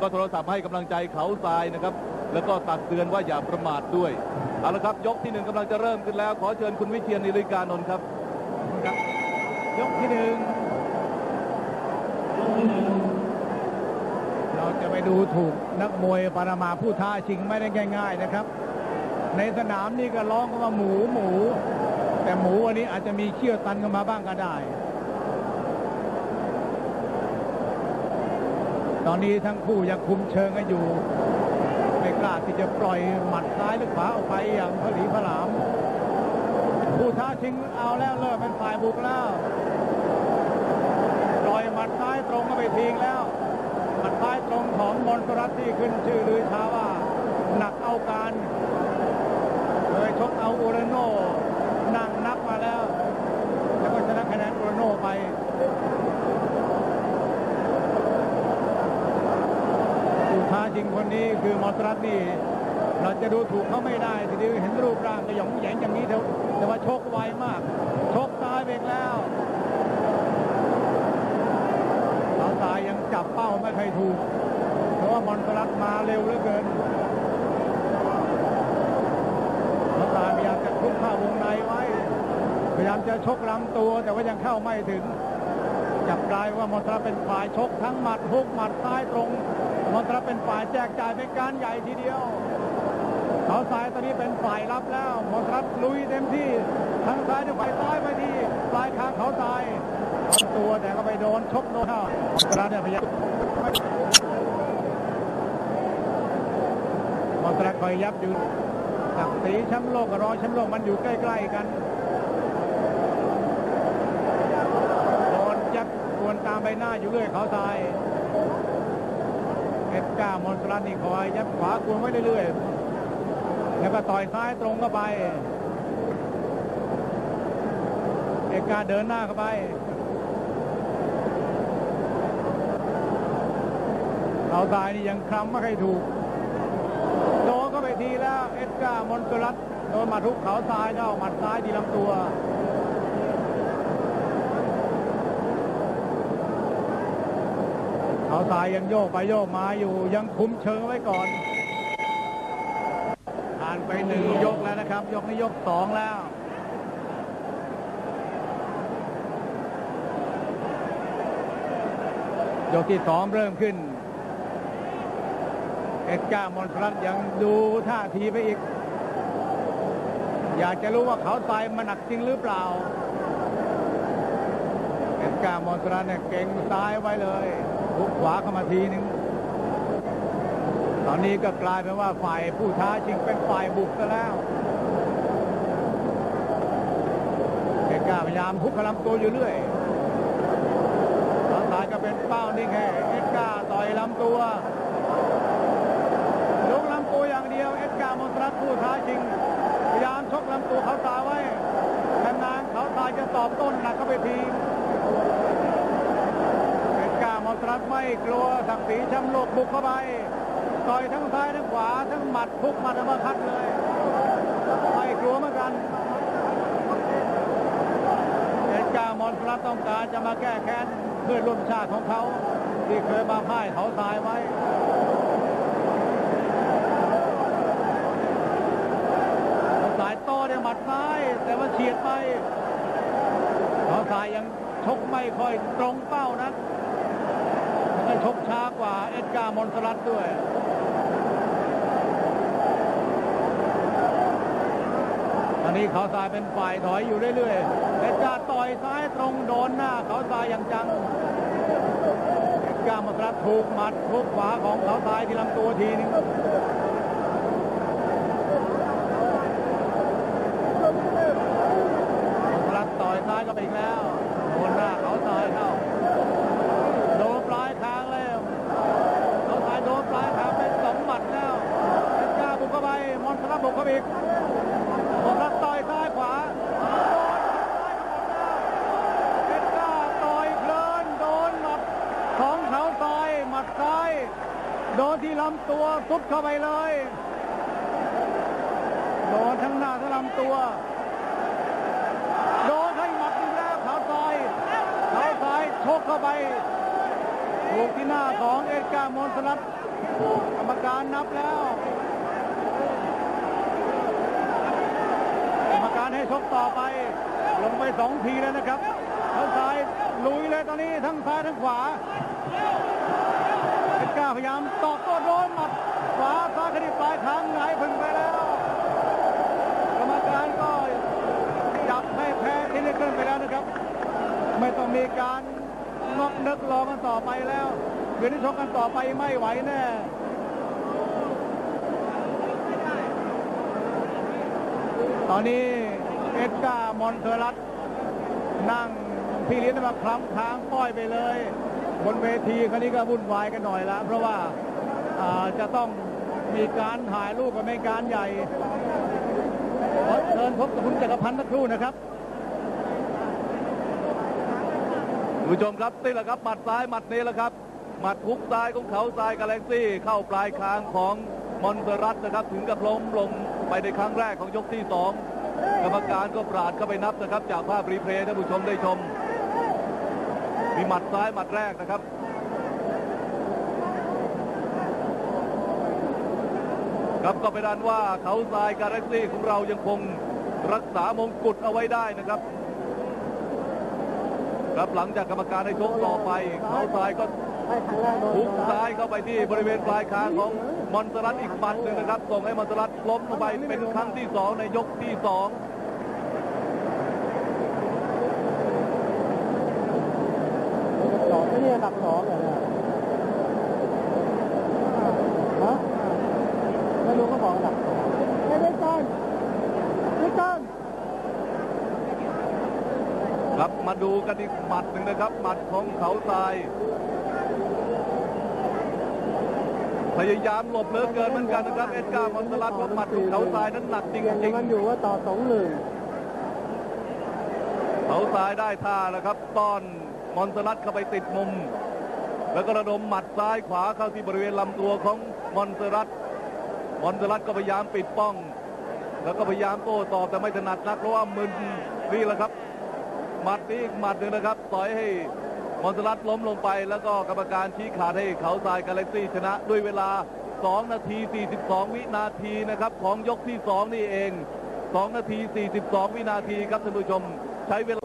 ก็โทรศัพท์ให้กำลังใจเขาทรายนะครับ แล้วก็ตักเตือนว่าอย่าประมาทด้วยเอาละครับ ยกที่หนึ่งกำลังจะเริ่มขึ้นแล้ว ขอเชิญคุณวิเชียรนิริกานนท์ครับ ยกที่หนึ่งเราจะไปดูถูกนักมวยปานามาผู้ท้าชิงไม่ได้ง่าย ๆนะครับ ในสนามนี่ก็ร้องกันว่าหมูหมู แต่หมูวันนี้อาจจะมีเขี้ยวตันกันมาบ้างก็ได้ ตอนนี้ทั้งคู่ยังคุมเชิงกันอยู่ ไม่กล้าที่จะปล่อยหมัดซ้ายหรือขวาออกไปอย่างผลีผลาม ผู้ท้าชิงเอาแล้วเริ่มเป็นฝ่ายบุกแล้วปล่อยหมัดซ้ายตรงก็ไปทิ้งแล้วหมัดซ้ายตรงของมอนตรัตที่ขึ้นชื่อลือชาว่าหนักเอาการเคยชกเอาอูเรโนนั่งนับมาแล้วก็ชนะคะแนนอูเรโนไป ผู้ท้าชิงคนนี้คือมอตรัตน์นี่เราจะดูถูกเขาไม่ได้ทีเดียวเห็นรูปร่างกระหยองแหยงอย่างนี้เถอะแต่ว่าชกไวมากชกซ้ายเบรกแล้วสาวสายยังจับเป้าไม่เคยถูก เพราะว่ามอนตรัสมาเร็วเหลือเกินสาวสายพยายามจะคุกเข้าวงในไว้ พยายามจะชกลำตัวแต่ว่ายังเข้าไม่ถึงจับกลายว่ามอนตรัสเป็นฝ่ายชกทั้งหมัดฮุกหมัดซ้ายตรง มอนตรัสเป็นฝ่ายแจกจ่ายเป็นการใหญ่ทีเดียวเขาซ้ายตอนนี้เป็นฝ่ายรับแล้วมอนตรัสลุยเต็มที่ทั้งซ้ายจะฝ่ายซ้ายไปที่ปลายคางเขาซ้ายตัวแต่ก็ไปโดนชกโดนเข้ามอนตรัสเนี่ยพยายามมอนตรัสคอยยับอยู่ศักดิ์ศรีแชมป์โลกกับรองแชมป์โลกมันอยู่ใกล้ ๆ กันโดนยับกวนตามใบหน้าอยู่เรื่อยเขาซ้าย เอ็ดก้ามอนตรัสนี่คอยยับขวากวนไว้เรื่อยๆ แล้วก็ต่อยซ้ายตรงเข้าไป เอกกาเดินหน้าเข้าไปเราตายนี่ยังคลำไม่ค่อยถูก โดนเข้าไปทีแล้ว เอ็ดกา มอนตรัตโดนมาทุกเขาซ้ายเข้าหมัดซ้ายที่ลำตัว เขาซ้ายยังโยกไปโยกมาอยู่ยังคุ้มเชิงไว้ก่อน ผ่านไปหนึ่งยกแล้วนะครับ ยกนี้ยกสองแล้วยกที่สองเริ่มขึ้น เอ็ดกามอนทรัตยังดูท่าทีไปอีก อยากจะรู้ว่าเขาทรายมันหนักจริงหรือเปล่า เอ็ดกามอนทรัตเนี่ยเก่งซ้ายไว้เลย ทุกขวาเข้ามาทีนึง ตอนนี้ก็กลายเป็นว่าฝ่ายผู้ท้าชิงเป็นฝ่ายบุกซะแล้วเอกกาพยายามทุกขลำตัวอยู่เรื่อยทางซ้ายก็เป็นเป้านี่แค่เอ็ดกาต่อยลำตัวยกลำตัวอย่างเดียว เอ็ดกามอนตรัสผู้ท้าชิง พยายามชกลำตัวเขาตาไว้นานๆเขาตายจะตอบต้นหนักเข้าไปที เอ็ด การ์มอนตรัสไม่กลัวศักดิ์ศรีแชมป์โลกบุกเข้าไป ต่อยทั้งซ้ายทั้งขวาทั้งหมัดทุกหมัดอัมาคัดเลย ไม่กลัวเหมือนกันเอ็ดการ์มอนตรัสต้องการจะมาแก้แค้นเพื่อนร่วมชาติของเขา ที่เคยมาพ่ายเขาตายไว้สายโต้เนี่ยหมัดซ้ายแต่ว่าเฉียดไปเขาสายยังชกไม่ค่อยตรงเป้านะแล้ชกช้ากว่าเอ็ดการ์มอนสลัดด้วยตอนนี้เขาตายเป็นฝ่ายถอยอยู่เรื่อยๆ เอ็ดการ์ต่อยซ้ายตรงโดนหน้าเขาตายอย่างจัง เอ็ดการ์มอนสลัดถูกหมัดทุกขวาของเขาตายที่ลำตัวทีนึง พลัดต่อยซ้ายก็ไปอีกแล้วโดนหน้าเขาซ้ายเข้า โดนปลายคางแล้วเขาซ้ายโดนปลายคางเป็นสองหมัดแล้วเพชรกล้าบุกเข้าไป มอนทรั บุกเข้าไปอีกมอนทรัต่อยซ้ายขวาโดนซ้ายทั้งหมดแล้วเพชรกล้าต่อยเพลินโดนหมัดของเขาซ้ายหมัดซ้าย โดนที่ลำตัวซุดเข้าไปเลย โดนทั้งหน้าทั้งลำตัว โดนให้หมัดอีกแล้วเขาซอยเขาซอยชกเข้าไปถูกที่หน้าของเอ็ดการ์มอนสลัดกรรมการนับแล้ว กรรมการ ให้ชกต่อไป ลงไปสองทีแล้วนะครับทั้งซ้ายลุยเลยตอนนี้ทั้งซ้ายทั้งขวาเพชรกล้าพยายามตอบโต้โดนหมัดขวาซ้ายขดิบปลายคางหงายพึงไปแล้วกรรมการก็จับให้แพ้ที่นี่ขึ้นไปแล้วนะครับ ไม่ต้องมีการนอกนึกรอกันต่อไปแล้วเดี๋ยวนี้ชกกันต่อไปไม่ไหวแน่ตอนนี้ เอ็ดการ์มอนเทอรัสนั่งพี่เลี้ยงมาคล้ำทางป้อยไปเลย บนเวทีคราวนี้ก็วุ่นวายกันหน่อยละเพราะว่าจะต้องมีการถ่ายรูปกับในการใหญ่ขอเชิญพบกับคุณจักรพันธ์สักครู่นะครับผู้ชมครับนี่แหละครับหมัดซ้ายหมัดนี้แหละครับหมัดทุกซ้ายของเขาทรายกาแล็กซี่เข้าปลายคางของมอนเตอรัสนะครับ ถึงกับล้มลงไปในครั้งแรกของยกที่สอง กรรมการก็ปราดเข้าไปนับนะครับ จากภาพรีเพลย์ท่านผู้ชมได้ชม มีหมัดซ้ายหมัดแรกนะครับครับก็เป็นอันว่าเขาทรายกาแล็กซี่ของเรายังคงรักษามงกุฎเอาไว้ได้นะครับ ครับหลังจากกรรมการให้ชกต่อไปเขาทรายก็ทุกซ้ายเข้าไปที่บริเวณปลายคางของมอนสรัตอีกบัดหนึ่งนะครับส่งให้มอนสรัตล้มลงไปเป็นครั้งที่สองในยกที่สองสองไม่ใช่อันดับสองเหรอเนี่ยฮะไม่รู้ก็บอกอันดับสองไม่ได้กันไม่กัน ครับ มาดูกันอีกหมัดหนึ่งนะครับ หมัดของเขาทราย พยายามหลบเหลือเกินเหมือนกันนะครับเอ็ดการ์มอนสลัดเพราะหมัดของเขาทรายนั้นหนักจริงยังมันอยู่ว่าต่อสองหนึ่งๆเขาทรายได้ท่าแล้วครับ ต้อนมอนสลัดเข้าไปติดมุม แล้วก็ระดมหมัดซ้ายขวาเข้าที่บริเวณลำตัวของมอนเตรัตมอนเตรัตก็พยายามปิดป้อง แล้วก็พยายามโต้ตอบแต่ไม่ถนัดนักเพราะว่ามึนนี่แหละครับ หมัดนี้อีกหมัดหนึ่งนะครับต่อยให้มอนเตรัตล้มลงไปแล้วก็กรรมการชี้ขาดให้เขาทรายกาแล็กซี่ชนะด้วยเวลา 2 นาที 42 วินาทีนะครับของยกที่ 2 นี่เอง 2 นาที 42 วินาทีครับท่านผู้ชมใช้เวลา